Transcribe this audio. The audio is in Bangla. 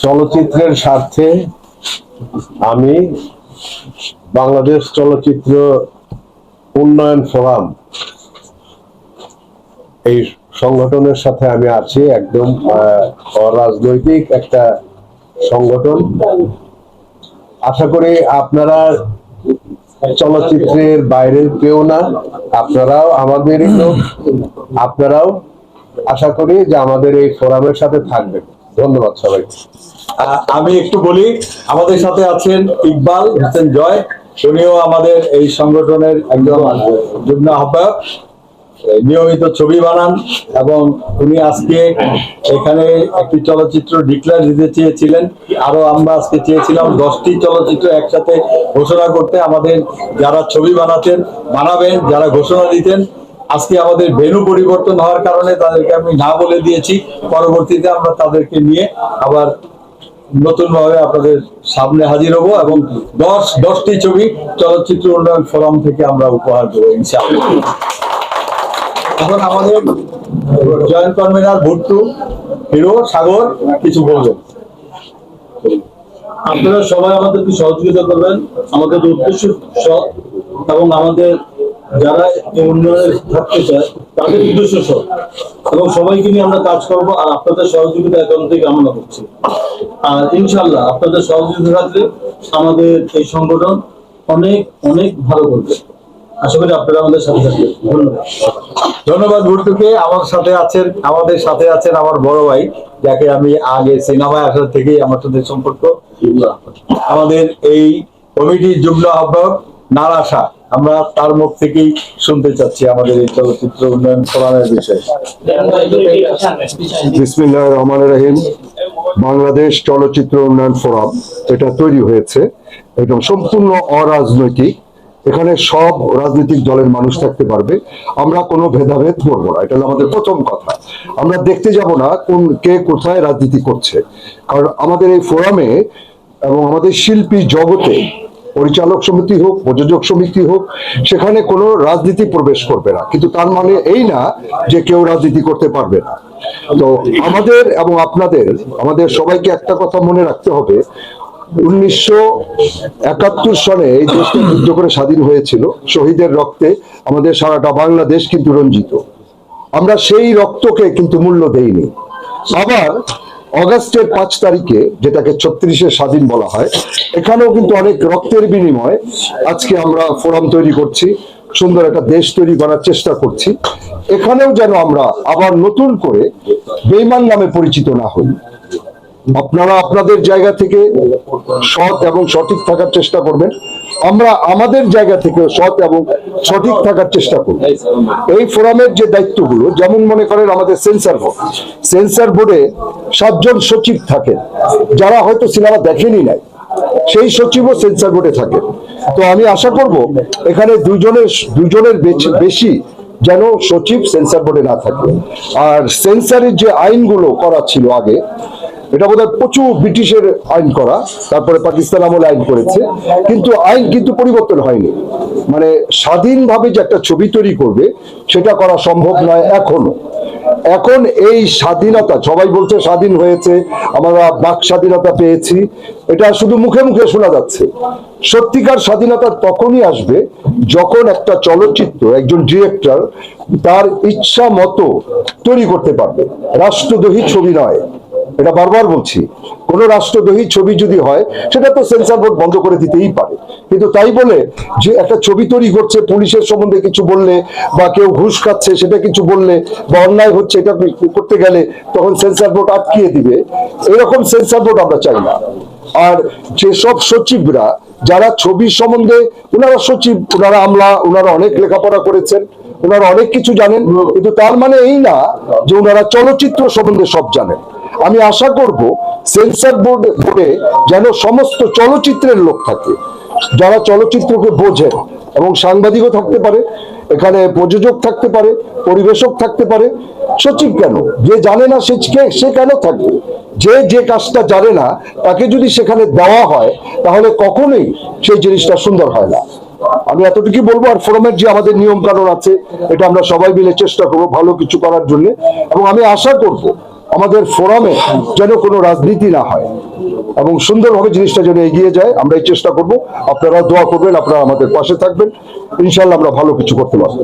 চলচ্চিত্রের স্বার্থে আমি বাংলাদেশ চলচ্চিত্র উন্নয়ন ফোরাম এই সংগঠনের সাথে আমি আছি একদম আহ, অরাজনৈতিক একটা সংগঠন। আশা করি আপনারা চলচ্চিত্রের বাইরে কেউ না আপনারাও আমাদেরই লোক আপনারাও আশা করি যে আমাদের এই ফোরামের সাথে থাকবেন। ধন্যবাদ সবাই আমি একটু বলি, আমাদের সাথে আছেন ইকবাল, হোসেন জয়, উনিও আমাদের এই সংগঠনের একজন যুগ্ম আহ্বায়ক। নিয়মিত ছবি বানান এবং উনি আজকে এখানে একটি চলচ্চিত্র ডিক্লেয়ার দিতে চেয়েছিলেন। আরও আমরা আজকে চেয়েছিলাম দশটি চলচ্চিত্র একসাথে ঘোষণা করতে। আমাদের যারা ছবি বানাতেন, বানাবেন, যারা ঘোষণা দিতেন আজকে আমাদের ভেনু পরিবর্তন হওয়ার কারণে তাদেরকে আমি না বলে দিয়েছি। পরবর্তীতে আমরা তাদেরকে নিয়ে আবার নতুন ভাবে আপনাদের সামনে হাজির হব এবং দশ, দশটি ছবি চলচ্চিত্র উন্নয়ন ফোরাম থেকে আমরা উপহার দেবো এখন আমাদের জয়েন্ট কনভেনার ভুট্টু, হিরো, সাগর, কিছু বলবেন? আপনারা সবাই আমাদেরকে সহযোগিতা করবেন। আমাদের উদ্দেশ্য এবং আমাদের যারা উন্নয়নে থাকতে চায় তাদের উদ্দেশ্য এবং সবাইকে নিয়ে আমরা কাজ করব আর আপনাদের সহযোগিতা এখন থেকে কামনা করছি। আর ইনশাল্লাহ আপনাদের সহযোগিতা থাকলে আমাদের এই সংগঠন অনেক অনেক ভালো করবে। আশা করি আপনারা আমাদের সাথে থাকবেন। ধন্যবাদ। ধন্যবাদ ভুট্টুকে। আমার সাথে আছেন আমাদের সাথে আছেন আমার বড় ভাই যাকে আমি আগে সিনেমায় আসার থেকেই আমার সাথে সম্পর্ক। আমাদের এই কমিটির যুগ্ম আহ্বায়ক নারাশা আমরা তার মুখ থেকেই শুনতে চাচ্ছি আমাদের এই চলচ্চিত্র উন্নয়ন ফোরামের বিষয়ে। রহমান রহিম। বাংলাদেশ চলচ্চিত্র উন্নয়ন ফোরাম, এটা তৈরি হয়েছে একদম সম্পূর্ণ অরাজনৈতিক। এখানে সব রাজনৈতিক দলের মানুষ থাকতে পারবে। আমরা কোনো ভেদাভেদ করব না, এটা আমাদের প্রথম কথা। আমরা দেখতে যাব না কোন, কে কোথায় রাজনীতি করছে। কারণ আমাদের এই ফোরামে এবং আমাদের শিল্পী জগতে পরিচালক সমিতি হোক, প্রযোজক সমিতি হোক, সেখানে কোনো রাজনীতি প্রবেশ করবে না। কিন্তু তার মানে এই না যে কেউ রাজনীতি করতে পারবে না। তো আমাদের এবং আপনাদের, আমাদের সবাইকে একটা কথা মনে রাখতে হবে। উনিশশো একাত্তর সনে এই দেশটা যুদ্ধ করে স্বাধীন হয়েছিল, শহীদের রক্তে। আমাদের সারাটা বাংলাদেশ কিন্তু রঞ্জিত। আমরা সেই রক্তকে কিন্তু মূল্য দেইনি। আবার অগাস্টের পাঁচ তারিখে, যেটাকে ছত্রিশে স্বাধীন বলা হয়, এখানেও কিন্তু অনেক রক্তের বিনিময়ে আজকে আমরা ফোরাম তৈরি করছি, সুন্দর একটা দেশ তৈরি করার চেষ্টা করছি। এখানেও যেন আমরা আবার নতুন করে বেইমান নামে পরিচিত না হই। আপনারা আপনাদের জায়গা থেকে সৎ এবং সঠিক থাকার চেষ্টা করবেন। আমরা আমাদের জায়গা থেকে সৎ এবং সঠিক থাকার চেষ্টা করব। এই ফোরামের যে দায়িত্বগুলো, যেমন মনে করেন আমাদের সেন্সার বোর্ড, সেন্সার বোর্ডে সাতজন সচিব থাকেন। যারা হয়তো সিনেমা দেখেনি নাই, সেই সচিবও সেন্সার বোর্ডে থাকে তো আমি আশা করব এখানে দুজনের দুজনের বেশ- বেশি যেন সচিব সেন্সার বোর্ডে না থাকে। আর সেন্সারের যে আইনগুলো করা ছিল আগে এটা বোধহয় প্রচুর ব্রিটিশের আইন করা, তারপরে পাকিস্তান আমলে আইন করেছে। কিন্তু আইন কিন্তু পরিবর্তন হয়নি। মানে স্বাধীনভাবে যে একটা ছবি তৈরি করবে, সেটা করা সম্ভব নয় এখনও। এখন এই স্বাধীনতা, সবাই বলছে স্বাধীন হয়েছে, আমরা বাক স্বাধীনতা পেয়েছি, এটা শুধু মুখে মুখে শোনা যাচ্ছে। সত্যিকার স্বাধীনতা তখনই আসবে যখন একটা চলচ্চিত্র, একজন ডিরেক্টর তার ইচ্ছা মতো তৈরি করতে পারবে। রাষ্ট্রদ্রোহী ছবি নয়। এটা বারবার বলছি, কোন রাষ্ট্রদ্রোহী ছবি যদি হয়, সেটা তো সেন্সার বোর্ড বন্ধ করে দিতেই পারে। কিন্তু তাই বলে যে একটা ছবি তৈরি করছে, পুলিশের সম্বন্ধে কিছু বললে, বা কেউ ঘুষ খাচ্ছে, সেটা কিছু বললে, বা অন্যায় হচ্ছে, এটা করতে গেলে তখন সেন্সার বোর্ড আটকিয়ে দিবে। এরকম সেন্সার বোর্ড আমরা চাই না। আর যেসব সচিবরা, যারা ছবি সম্বন্ধে, ওনারা সচিব, ওনারা আমলা, ওনারা অনেক লেখাপড়া করেছেন, ওনারা অনেক কিছু জানেন, কিন্তু তার মানে এই না যে ওনারা চলচ্চিত্র সম্বন্ধে সব জানেন। আমি আশা করব সেন্সার বোর্ড বোর্ডে যেন সমস্ত চলচ্চিত্রের লোক থাকে। যারা চলচ্চিত্রকে বোঝেন এবং সাংবাদিকও থাকতে পারে, এখানে প্রযোজক থাকতে পারে, পরিবেশক থাকতে পারে, সচিব কেন? যে জানে না সে সে কেন থাকবে? যে যে কাজটা জানে না, তাকে যদি সেখানে দেওয়া হয়, তাহলে কখনোই সেই জিনিসটা সুন্দর হয় না। আমি এতটুকু বলব, আর ফোরামের যে আমাদের নিয়ম কানুন আছে, এটা আমরা সবাই মিলে চেষ্টা করব ভালো কিছু করার জন্য। এবং আমি আশা করব আমাদের ফোরামে যেন কোনো রাজনীতি না হয় এবং সুন্দরভাবে জিনিসটা যেন এগিয়ে যায় আমরা এই চেষ্টা করব। আপনারা দোয়া করবেন, আপনারা আমাদের পাশে থাকবেন। ইনশাল্লাহ আমরা ভালো কিছু করতে পারব।